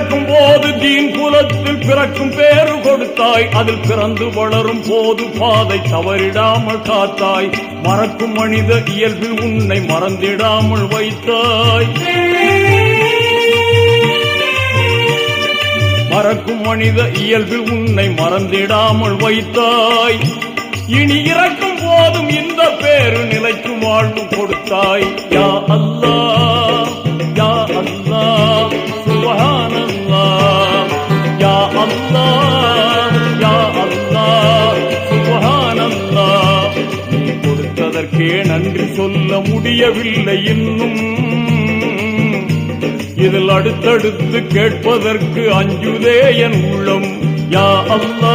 பிறக்கும் போது தீன் குலத்தில் பிறக்கும் பேரு கொடுத்தாய். அதில் பிறந்து வளரும் போது பாதை தவறிடாமல் காத்தாய். மறக்கும் மனித இயல்பில் உன்னை மறந்திடாமல் வைத்தாய். மறக்கும் மனித இயல்பில் உன்னை மறந்திடாமல் வைத்தாய். இனி இறக்கும் போதும் இந்த பேரு நிலைக்கும் வாழ்வு கொடுத்தாய். யா அல்லா கொடுத்ததற்கே நன்றி சொல்ல முடியவில்லை இன்னும். இதில் அடுத்தடுத்து கேட்பதற்கு அஞ்சுதே என் உள்ளம். யா அல்லா